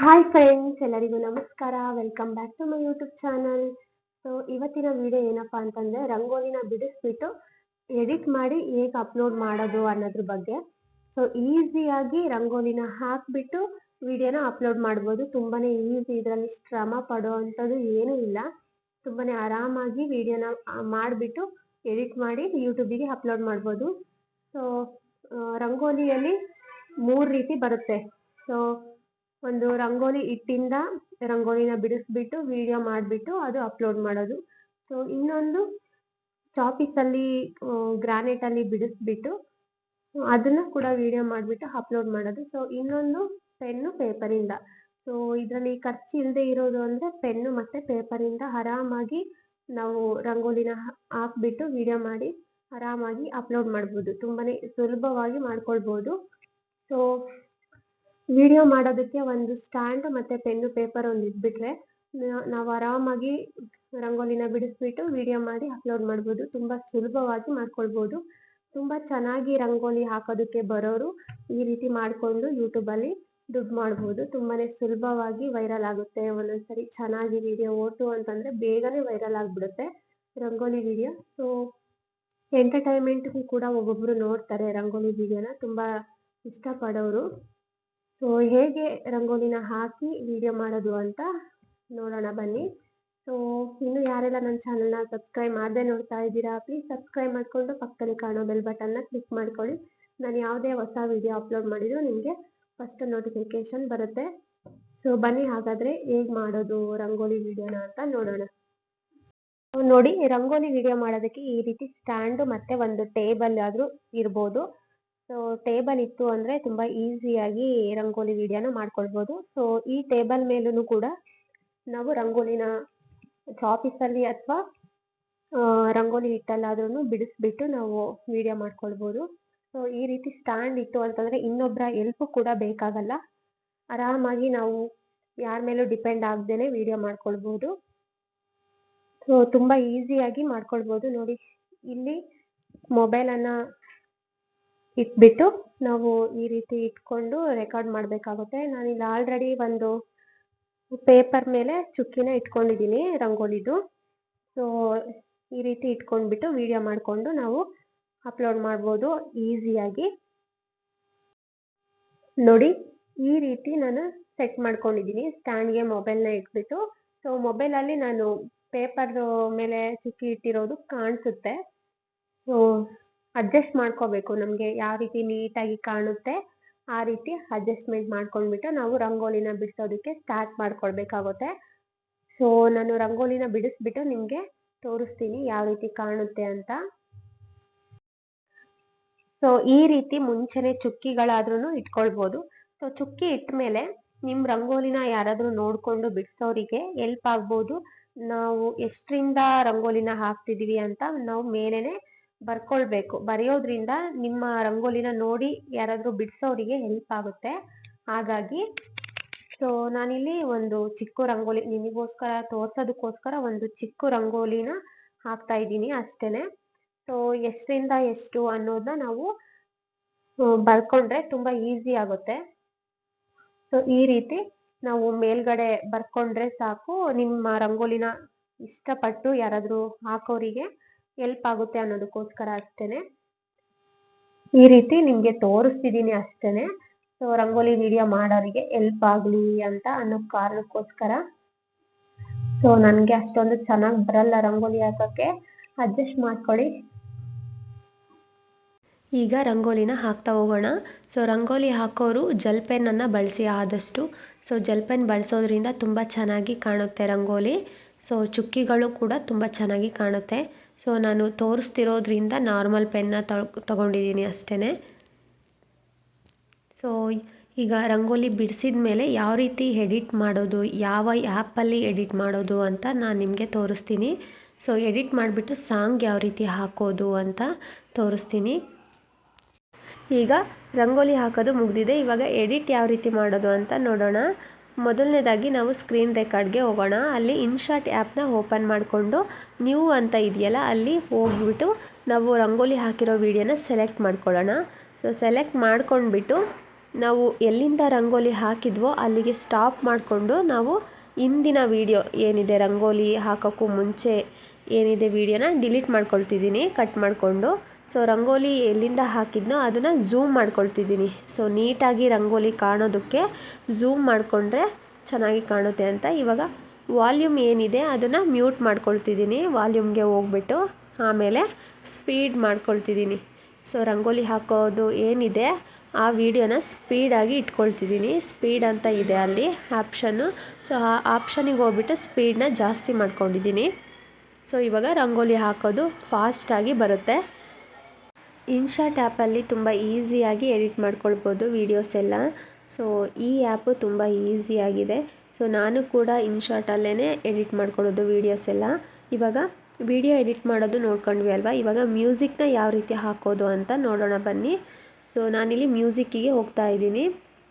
Hi friends ಎಲ್ಲರಿಗೂ ನಮಸ್ಕಾರ. Welcome back to my YouTube channel so ಇವತ್ತಿನ ವಿಡಿಯೋ ಏನಪ್ಪಾ ಅಂತಂದ್ರೆ, ರಂಗೋಲಿನ ಬಿಡಿಸ್ಬಿಟ್ಟು ಎಡಿಟ್ ಮಾಡಿ ಹೇಗೆ ಅಪ್ಲೋಡ್ ಮಾಡೋದು ಅನ್ನೋದ್ರ ಬಗ್ಗೆ. ಸೊ ಈಸಿಯಾಗಿ ರಂಗೋಲಿನ ಹಾಕ್ಬಿಟ್ಟು ವಿಡಿಯೋನ ಅಪ್ಲೋಡ್ ಮಾಡ್ಬೋದು. ತುಂಬಾನೇ ಈಸಿ ಇದರಲ್ಲಿ ಶ್ರಮ ಪಡೋ ಅಂಥದ್ದು ಏನೂ ಇಲ್ಲ. ತುಂಬಾನೇ ಆರಾಮಾಗಿ ವಿಡಿಯೋನ ಮಾಡಿಬಿಟ್ಟು ಎಡಿಟ್ ಮಾಡಿ ಯೂಟ್ಯೂಬಿಗೆ ಅಪ್ಲೋಡ್ ಮಾಡ್ಬೋದು. ಸೊ ರಂಗೋಲಿಯಲ್ಲಿ ಮೂರು ರೀತಿ ಬರುತ್ತೆ. ಸೊ ಒಂದು ರಂಗೋಲಿ ಇಟ್ಟಿಂದ ರಂಗೋಲಿನ ಬಿಡಿಸ್ಬಿಟ್ಟು ವಿಡಿಯೋ ಮಾಡಿಬಿಟ್ಟು ಅದು ಅಪ್ಲೋಡ್ ಮಾಡೋದು. ಸೊ ಇನ್ನೊಂದು ಚಾಪಿಸಲ್ಲಿ ಗ್ರಾನೈಟಲ್ಲಿ ಬಿಡಿಸ್ಬಿಟ್ಟು ಅದನ್ನು ಕೂಡ ವಿಡಿಯೋ ಮಾಡಿಬಿಟ್ಟು ಅಪ್ಲೋಡ್ ಮಾಡೋದು. ಸೊ ಇನ್ನೊಂದು ಪೆನ್ನು ಪೇಪರಿಂದ ಸೊ ಇದರಲ್ಲಿ ಖರ್ಚು ಇಲ್ಲದೆ ಇರೋದು ಅಂದರೆ ಪೆನ್ನು ಮತ್ತು ಪೇಪರಿಂದ ಆರಾಮಾಗಿ ನಾವು ರಂಗೋಲಿನ ಹಾಕ್ಬಿಟ್ಟು ವಿಡಿಯೋ ಮಾಡಿ ಆರಾಮಾಗಿ ಅಪ್ಲೋಡ್ ಮಾಡ್ಬೋದು. ತುಂಬಾ ಸುಲಭವಾಗಿ ಮಾಡ್ಕೊಳ್ಬೋದು. ಸೊ ವಿಡಿಯೋ ಮಾಡೋದಕ್ಕೆ ಒಂದು ಸ್ಟ್ಯಾಂಡ್ ಮತ್ತೆ ಪೆನ್ನು, ಪೇಪರ್ ಒಂದು ಇದ್ಬಿಟ್ರೆ ನಾವು ಆರಾಮಾಗಿ ರಂಗೋಲಿನ ಬಿಡಿಸ್ಬಿಟ್ಟು ವಿಡಿಯೋ ಮಾಡಿ ಅಪ್ಲೋಡ್ ಮಾಡ್ಬೋದು. ತುಂಬಾ ಸುಲಭವಾಗಿ ಮಾಡ್ಕೊಳ್ಬೋದು. ತುಂಬಾ ಚೆನ್ನಾಗಿ ರಂಗೋಲಿ ಹಾಕೋದಕ್ಕೆ ಬರೋರು ಈ ರೀತಿ ಮಾಡ್ಕೊಂಡು ಯೂಟ್ಯೂಬಲ್ಲಿ ದುಡ್ಡು ಮಾಡ್ಬೋದು. ತುಂಬಾನೇ ಸುಲಭವಾಗಿ ವೈರಲ್ ಆಗುತ್ತೆ. ಒಂದೊಂದ್ಸರಿ ಚೆನ್ನಾಗಿ ವಿಡಿಯೋ ಓದು ಅಂತಂದ್ರೆ ಬೇಗನೆ ವೈರಲ್ ಆಗ್ಬಿಡುತ್ತೆ ರಂಗೋಲಿ ವಿಡಿಯೋ. ಸೊ ಎಂಟರ್ಟೈನ್ಮೆಂಟ್ಗೂ ಕೂಡ ಒಬ್ಬೊಬ್ರು ನೋಡ್ತಾರೆ ರಂಗೋಲಿ ವಿಡಿಯೋನ. ತುಂಬಾ ಇಷ್ಟಪಡೋರು. ಸೊ ಹೇಗೆ ರಂಗೋಲಿನ ಹಾಕಿ ವಿಡಿಯೋ ಮಾಡೋದು ಅಂತ ನೋಡೋಣ ಬನ್ನಿ. ಸೊ ಇನ್ನು ಯಾರೆಲ್ಲ ನನ್ನ ಚಾನಲ್ನ ಸಬ್ಸ್ಕ್ರೈಬ್ ಮಾಡದೆ ನೋಡ್ತಾ ಇದ್ದೀರಾ ಪ್ಲೀಸ್ ಸಬ್ಸ್ಕ್ರೈಬ್ ಮಾಡಿಕೊಂಡು ಪಕ್ಕದಲ್ಲಿ ಕಾಣೋ ಬೆಲ್ ಬಟನ್ನ ಕ್ಲಿಕ್ ಮಾಡ್ಕೊಳ್ಳಿ. ನಾನು ಯಾವುದೇ ಹೊಸ ವಿಡಿಯೋ ಅಪ್ಲೋಡ್ ಮಾಡಿದ್ರು ನಿಮಗೆ ಫಸ್ಟ್ ನೋಟಿಫಿಕೇಶನ್ ಬರುತ್ತೆ. ಸೊ ಬನ್ನಿ ಹಾಗಾದರೆ ಹೇಗೆ ಮಾಡೋದು ರಂಗೋಲಿ ವಿಡಿಯೋನ ಅಂತ ನೋಡೋಣ. ನೋಡಿ ರಂಗೋಲಿ ವಿಡಿಯೋ ಮಾಡೋದಕ್ಕೆ ಈ ರೀತಿ ಸ್ಟ್ಯಾಂಡು ಮತ್ತೆ ಒಂದು ಟೇಬಲ್ ಆದರೂ ಇರ್ಬೋದು. ಸೊ ಟೇಬಲ್ ಇತ್ತು ಅಂದ್ರೆ ತುಂಬಾ ಈಸಿಯಾಗಿ ರಂಗೋಲಿ ವಿಡಿಯೋನ ಮಾಡ್ಕೊಳ್ಬಹುದು ಸೊ ಈ ಟೇಬಲ್ ಮೇಲೂ ಕೂಡ ನಾವು ರಂಗೋಲಿನ ಚಾಪಿಸಲ್ಲಿ ಅಥವಾ ರಂಗೋಲಿ ಹಿಟ್ಟಲ್ಲಾದ್ರೂ ಬಿಡಿಸ್ಬಿಟ್ಟು ನಾವು ವಿಡಿಯೋ ಮಾಡ್ಕೊಳ್ಬಹುದು ಸೊ ಈ ರೀತಿ ಸ್ಟ್ಯಾಂಡ್ ಇತ್ತು ಅಂತಂದ್ರೆ ಇನ್ನೊಬ್ಬರ ಹೆಲ್ಪ್ ಕೂಡ ಬೇಕಾಗಲ್ಲ. ಆರಾಮಾಗಿ ನಾವು ಯಾರ ಮೇಲೂ ಡಿಪೆಂಡ್ ಆಗ್ದೇನೆ ವಿಡಿಯೋ ಮಾಡ್ಕೊಳ್ಬಹುದು ಸೊ ತುಂಬಾ ಈಸಿಯಾಗಿ ಮಾಡ್ಕೊಳ್ಬಹುದು ನೋಡಿ, ಇಲ್ಲಿ ಮೊಬೈಲನ್ನು ಇಟ್ಬಿಟ್ಟು ನಾವು ಈ ರೀತಿ ಇಟ್ಕೊಂಡು ರೆಕಾರ್ಡ್ ಮಾಡಬೇಕಾಗುತ್ತೆ. ಇಲ್ಲಿ ಆಲ್ರೆಡಿ ಒಂದು ಪೇಪರ್ ಮೇಲೆ ಚುಕ್ಕಿನ ಇಟ್ಕೊಂಡಿದ್ದೀನಿ, ರಂಗೋಲಿದು. ಸೊ ಈ ರೀತಿ ಇಟ್ಕೊಂಡ್ಬಿಟ್ಟು ವಿಡಿಯೋ ಮಾಡಿಕೊಂಡು ನಾವು ಅಪ್ಲೋಡ್ ಮಾಡ್ಬೋದು ಈಸಿಯಾಗಿ ನೋಡಿ, ಈ ರೀತಿ ನಾನು ಸೆಟ್ ಮಾಡ್ಕೊಂಡಿದ್ದೀನಿ. ಸ್ಟ್ಯಾಂಡ್ಗೆ ಮೊಬೈಲ್ನ ಇಟ್ಬಿಟ್ಟು. ಸೊ ಮೊಬೈಲಲ್ಲಿ ನಾನು ಪೇಪರ್ ಮೇಲೆ ಚುಕ್ಕಿ ಇಟ್ಟಿರೋದು ಕಾಣಿಸುತ್ತೆ. ಸೊ ಅಡ್ಜಸ್ಟ್ ಮಾಡ್ಕೋಬೇಕು. ನಮಗೆ ಯಾವ ರೀತಿ ನೀಟಾಗಿ ಕಾಣುತ್ತೆ, ಆ ರೀತಿ ಅಡ್ಜಸ್ಟ್ಮೆಂಟ್ ಮಾಡ್ಕೊಂಡ್ಬಿಟ್ಟು ನಾವು ರಂಗೋಲಿನ ಬಿಡಿಸೋದಕ್ಕೆ ಸ್ಟಾರ್ಟ್ ಮಾಡ್ಕೊಳ್ಬೇಕಾಗುತ್ತೆ. ಸೊ ನಾನು ರಂಗೋಲಿನ ಬಿಡಿಸ್ಬಿಟ್ಟು ನಿಮಗೆ ತೋರಿಸ್ತೀನಿ ಯಾವ ರೀತಿ ಕಾಣುತ್ತೆ ಅಂತ. ಸೊ ಈ ರೀತಿ ಮುಂಚೆನೆ ಚುಕ್ಕಿಗಳಾದ್ರೂ ಇಟ್ಕೊಳ್ಬೋದು. ಸೊ ಚುಕ್ಕಿ ಇಟ್ಟ ಮೇಲೆ ನಿಮ್ಮ ರಂಗೋಲಿನ ಯಾರಾದ್ರೂ ನೋಡ್ಕೊಂಡು ಬಿಡಿಸೋರಿಗೆ ಎಲ್ಪ್ ಆಗ್ಬೋದು. ನಾವು ಎಷ್ಟರಿಂದ ರಂಗೋಲಿನ ಹಾಕ್ತಿದೀವಿ ಅಂತ ನಾವು ಮೇಲೇನೆ ಬರ್ಕೊಳ್ಬೇಕು. ಬರೆಯೋದ್ರಿಂದ ನಿಮ್ಮ ರಂಗೋಲಿನ ನೋಡಿ ಯಾರಾದರೂ ಬಿಡಿಸೋರಿಗೆ ಹೆಲ್ಪ್ ಆಗುತ್ತೆ. ಹಾಗಾಗಿ ಸೊ ನಾನಿಲ್ಲಿ ಒಂದು ಚಿಕ್ಕ ರಂಗೋಲಿ, ನಿಮಗೋಸ್ಕರ ತೋರ್ಸೋದಕ್ಕೋಸ್ಕರ ಒಂದು ಚಿಕ್ಕ ರಂಗೋಲಿನ ಹಾಕ್ತಾ ಇದ್ದೀನಿ ಅಷ್ಟೇನೆ. ಸೊ ಎಷ್ಟರಿಂದ ಎಷ್ಟು ಅನ್ನೋದನ್ನ ನಾವು ಬರ್ಕೊಂಡ್ರೆ ತುಂಬಾ ಈಸಿ ಆಗುತ್ತೆ. ಸೊ ಈ ರೀತಿ ನಾವು ಮೇಲ್ಗಡೆ ಬರ್ಕೊಂಡ್ರೆ ಸಾಕು. ನಿಮ್ಮ ರಂಗೋಲಿನ ಇಷ್ಟಪಟ್ಟು ಯಾರಾದರೂ ಹಾಕೋರಿಗೆ ಹೆಲ್ಪ್ ಆಗುತ್ತೆ ಅನ್ನೋದಕ್ಕೋಸ್ಕರ ಅಷ್ಟೇನೆ. ಈ ರೀತಿ ನಿಮ್ಗೆ ತೋರಿಸ್ತಿದ್ದೀನಿ ಅಷ್ಟೇನೆ. ಸೊ ರಂಗೋಲಿ ವಿಡಿಯೋ ಮಾಡೋರಿಗೆ ಹೆಲ್ಪ್ ಆಗಲಿ ಅಂತ ಅನ್ನೋ ಕಾರಣಕ್ಕೋಸ್ಕರ. ಸೊ ನನಗೆ ಅಷ್ಟೊಂದು ಚೆನ್ನಾಗಿ ಬರಲ್ಲ ರಂಗೋಲಿ ಹಾಕೋಕ್ಕೆ. ಅಡ್ಜಸ್ಟ್ ಮಾಡ್ಕೊಳ್ಳಿ. ಈಗ ರಂಗೋಲಿನ ಹಾಕ್ತಾ ಹೋಗೋಣ. ಸೊ ರಂಗೋಲಿ ಹಾಕೋರು ಜಲ್ ಪೆನ್ನನ್ನು ಬಳಸಿ ಆದಷ್ಟು. ಸೊ ಜಲ್ ಪೆನ್ ಬಳಸೋದ್ರಿಂದ ತುಂಬ ಚೆನ್ನಾಗಿ ಕಾಣುತ್ತೆ ರಂಗೋಲಿ. ಸೊ ಚುಕ್ಕಿಗಳು ಕೂಡ ತುಂಬ ಚೆನ್ನಾಗಿ ಕಾಣುತ್ತೆ. ಸೊ ನಾನು ತೋರಿಸ್ತಿರೋದ್ರಿಂದ ನಾರ್ಮಲ್ ಪೆನ್ನ ತಗೊಂಡಿದ್ದೀನಿ ಅಷ್ಟೇ ಸೊ ಈಗ ರಂಗೋಲಿ ಬಿಡಿಸಿದ ಮೇಲೆ ಯಾವ ರೀತಿ ಎಡಿಟ್ ಮಾಡೋದು, ಯಾವ ಆ್ಯಪಲ್ಲಿ ಎಡಿಟ್ ಮಾಡೋದು ಅಂತ ನಾನು ನಿಮಗೆ ತೋರಿಸ್ತೀನಿ. ಸೊ ಎಡಿಟ್ ಮಾಡಿಬಿಟ್ಟು ಸಾಂಗ್ ಯಾವ ರೀತಿ ಹಾಕೋದು ಅಂತ ತೋರಿಸ್ತೀನಿ. ಈಗ ರಂಗೋಲಿ ಹಾಕೋದು ಮುಗಿದಿದೆ. ಇವಾಗ ಎಡಿಟ್ ಯಾವ ರೀತಿ ಮಾಡೋದು ಅಂತ ನೋಡೋಣ. ಮೊದಲನೇದಾಗಿ ನಾವು ಸ್ಕ್ರೀನ್ ರೆಕಾರ್ಡ್ಗೆ ಹೋಗೋಣ. ಅಲ್ಲಿ ಇನ್ಶಾಟ್ ಆ್ಯಪ್ನ ಓಪನ್ ಮಾಡಿಕೊಂಡು ನ್ಯೂ ಅಂತ ಇದೆಯಲ್ಲ, ಅಲ್ಲಿ ಹೋಗಿಬಿಟ್ಟು ನಾವು ರಂಗೋಲಿ ಹಾಕಿರೋ ವೀಡಿಯೋನ ಸೆಲೆಕ್ಟ್ ಮಾಡ್ಕೊಳ್ಳೋಣ. ಸೊ ಸೆಲೆಕ್ಟ್ ಮಾಡ್ಕೊಂಡ್ಬಿಟ್ಟು ನಾವು ಎಲ್ಲಿಂದ ರಂಗೋಲಿ ಹಾಕಿದ್ವೋ ಅಲ್ಲಿಗೆ ಸ್ಟಾಪ್ ಮಾಡಿಕೊಂಡು ನಾವು ಇಂದಿನ ವಿಡಿಯೋ ಏನಿದೆ, ರಂಗೋಲಿ ಹಾಕೋಕ್ಕೂ ಮುಂಚೆ ಏನಿದೆ ವಿಡಿಯೋನ ಡಿಲೀಟ್ ಮಾಡ್ಕೊಳ್ತಿದ್ದೀನಿ. ಕಟ್ ಮಾಡಿಕೊಂಡು ಸೊ ರಂಗೋಲಿ ಎಲ್ಲಿಂದ ಹಾಕಿದ್ನೋ ಅದನ್ನು ಝೂಮ್ ಮಾಡ್ಕೊಳ್ತಿದ್ದೀನಿ. ಸೊ ನೀಟಾಗಿ ರಂಗೋಲಿ ಕಾಣೋದಕ್ಕೆ ಝೂಮ್ ಮಾಡಿಕೊಂಡ್ರೆ ಚೆನ್ನಾಗಿ ಕಾಣುತ್ತೆ ಅಂತ. ಇವಾಗ ವಾಲ್ಯೂಮ್ ಏನಿದೆ ಅದನ್ನು ಮ್ಯೂಟ್ ಮಾಡ್ಕೊಳ್ತಿದ್ದೀನಿ. ವಾಲ್ಯೂಮ್ಗೆ ಹೋಗ್ಬಿಟ್ಟು ಆಮೇಲೆ ಸ್ಪೀಡ್ ಮಾಡ್ಕೊಳ್ತಿದ್ದೀನಿ. ಸೊ ರಂಗೋಲಿ ಹಾಕೋದು ಏನಿದೆ ಆ ವಿಡಿಯೋನ ಸ್ಪೀಡಾಗಿ ಇಟ್ಕೊಳ್ತಿದ್ದೀನಿ. ಸ್ಪೀಡ್ ಅಂತ ಇದೆ ಅಲ್ಲಿ ಆಪ್ಷನ್ನು ಸೊ ಆ ಆಪ್ಷನಿಗೆ ಹೋಗ್ಬಿಟ್ಟು ಸ್ಪೀಡನ್ನ ಜಾಸ್ತಿ ಮಾಡ್ಕೊಂಡಿದ್ದೀನಿ. ಸೊ ಇವಾಗ ರಂಗೋಲಿ ಹಾಕೋದು ಫಾಸ್ಟಾಗಿ ಬರುತ್ತೆ. ಇನ್ಶಾಟ್ ಆ್ಯಪಲ್ಲಿ ತುಂಬ ಈಸಿಯಾಗಿ ಎಡಿಟ್ ಮಾಡ್ಕೊಳ್ಬೋದು ವೀಡಿಯೋಸ್ ಎಲ್ಲ. ಸೊ, ಈ ಆ್ಯಪು ತುಂಬ ಈಸಿಯಾಗಿದೆ. ಸೊ, ನಾನು ಕೂಡ ಇನ್ಶಾಟಲ್ಲೇ ಎಡಿಟ್ ಮಾಡ್ಕೊಳ್ಳೋದು ವೀಡಿಯೋಸ್ ಎಲ್ಲ. ಇವಾಗ ವಿಡಿಯೋ ಎಡಿಟ್ ಮಾಡೋದು ನೋಡ್ಕೊಂಡ್ವಿ ಅಲ್ವಾ? ಇವಾಗ ಮ್ಯೂಸಿಕ್ನ ಯಾವ ರೀತಿ ಹಾಕೋದು ಅಂತ ನೋಡೋಣ ಬನ್ನಿ. ಸೊ, ನಾನಿಲ್ಲಿ ಮ್ಯೂಸಿಕ್ಕಿಗೆ ಹೋಗ್ತಾ ಇದ್ದೀನಿ.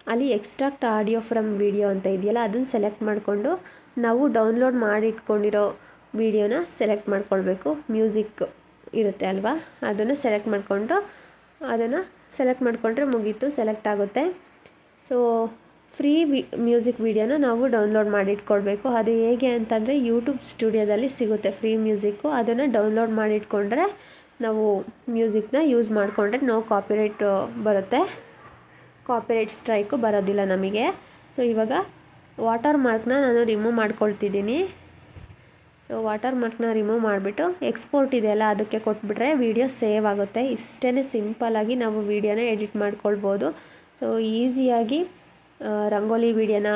ಅಲ್ಲಿ ಎಕ್ಸ್ಟ್ರಾಕ್ಟ್ ಆಡಿಯೋ ಫ್ರಮ್ ವಿಡಿಯೋ ಅಂತ ಇದೆಯಲ್ಲ, ಅದನ್ನು ಸೆಲೆಕ್ಟ್ ಮಾಡಿಕೊಂಡು ನಾವು ಡೌನ್ಲೋಡ್ ಮಾಡಿಟ್ಕೊಂಡಿರೋ ವಿಡಿಯೋನ ಸೆಲೆಕ್ಟ್ ಮಾಡ್ಕೊಳ್ಬೇಕು ಮ್ಯೂಸಿಕ್. ಇರುತ್ತೆ ಅಲ್ವಾ? ಅದನ್ನು ಸೆಲೆಕ್ಟ್ ಮಾಡಿಕೊಂಡು, ಅದನ್ನು ಸೆಲೆಕ್ಟ್ ಮಾಡಿಕೊಂಡ್ರೆ ಮುಗೀತು ಸೆಲೆಕ್ಟ್ ಆಗುತ್ತೆ. ಸೊ ಫ್ರೀ ವಿ ಮ್ಯೂಸಿಕ್ ವಿಡಿಯೋನ ನಾವು ಡೌನ್ಲೋಡ್ ಮಾಡಿಟ್ಕೊಳ್ಬೇಕು ಅದು ಹೇಗೆ ಅಂತಂದರೆ ಯೂಟ್ಯೂಬ್ ಸ್ಟುಡಿಯೋದಲ್ಲಿ ಸಿಗುತ್ತೆ ಫ್ರೀ ಮ್ಯೂಸಿಕ್ಕು ಅದನ್ನು ಡೌನ್ಲೋಡ್ ಮಾಡಿಟ್ಕೊಂಡ್ರೆ ನಾವು ಮ್ಯೂಸಿಕ್ನ ಯೂಸ್ ಮಾಡಿಕೊಂಡ್ರೆ ನೋ ಕಾಪಿರೈಟ್ ಬರುತ್ತೆ. ಕಾಪಿರೈಟ್ ಸ್ಟ್ರೈಕು ಬರೋದಿಲ್ಲ ನಮಗೆ. ಸೊ ಇವಾಗ ವಾಟರ್ ಮಾರ್ಕ್ನ ನಾನು ರಿಮೂವ್ ಮಾಡ್ಕೊಳ್ತಿದ್ದೀನಿ. ಸೊ ವಾಟರ್ ಮಾರ್ಕ್ನ ರಿಮೂವ್ ಮಾಡಿಬಿಟ್ಟು ಎಕ್ಸ್ಪೋರ್ಟ್ ಇದೆಯಲ್ಲ ಅದಕ್ಕೆ ಕೊಟ್ಬಿಟ್ರೆ ವಿಡಿಯೋ ಸೇವ್ ಆಗುತ್ತೆ. ಇಷ್ಟೇ ಸಿಂಪಲ್ಲಾಗಿ ನಾವು ವಿಡಿಯೋನ ಎಡಿಟ್ ಮಾಡ್ಕೊಳ್ಬೋದು. ಸೊ ಈಸಿಯಾಗಿ ರಂಗೋಲಿ ವಿಡಿಯೋನ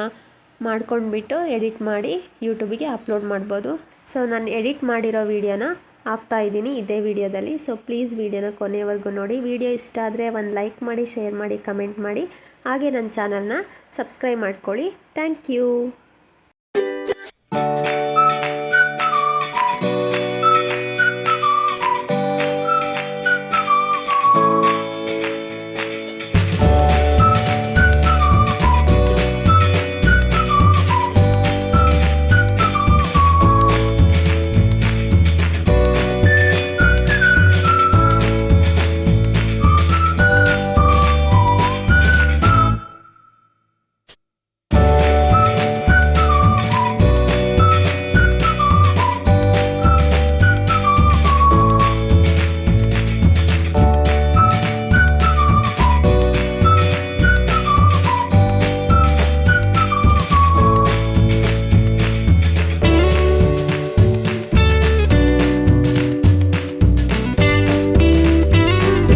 ಮಾಡ್ಕೊಂಡ್ಬಿಟ್ಟು ಎಡಿಟ್ ಮಾಡಿ ಯೂಟ್ಯೂಬಿಗೆ ಅಪ್ಲೋಡ್ ಮಾಡ್ಬೋದು. ಸೊ ನಾನು ಎಡಿಟ್ ಮಾಡಿರೋ ವಿಡಿಯೋನ ಹಾಕ್ತಾ ಇದ್ದೀನಿ ಇದೇ ವಿಡಿಯೋದಲ್ಲಿ ಸೊ ಪ್ಲೀಸ್ ವಿಡಿಯೋನ ಕೊನೆವರೆಗೂ ನೋಡಿ. ವಿಡಿಯೋ ಇಷ್ಟ ಆದರೆ ಒಂದು ಲೈಕ್ ಮಾಡಿ ಶೇರ್ ಮಾಡಿ ಕಮೆಂಟ್ ಮಾಡಿ. ಹಾಗೆ ನನ್ನ ಚಾನಲ್ನ ಸಬ್ಸ್ಕ್ರೈಬ್ ಮಾಡ್ಕೊಳ್ಳಿ. Thank you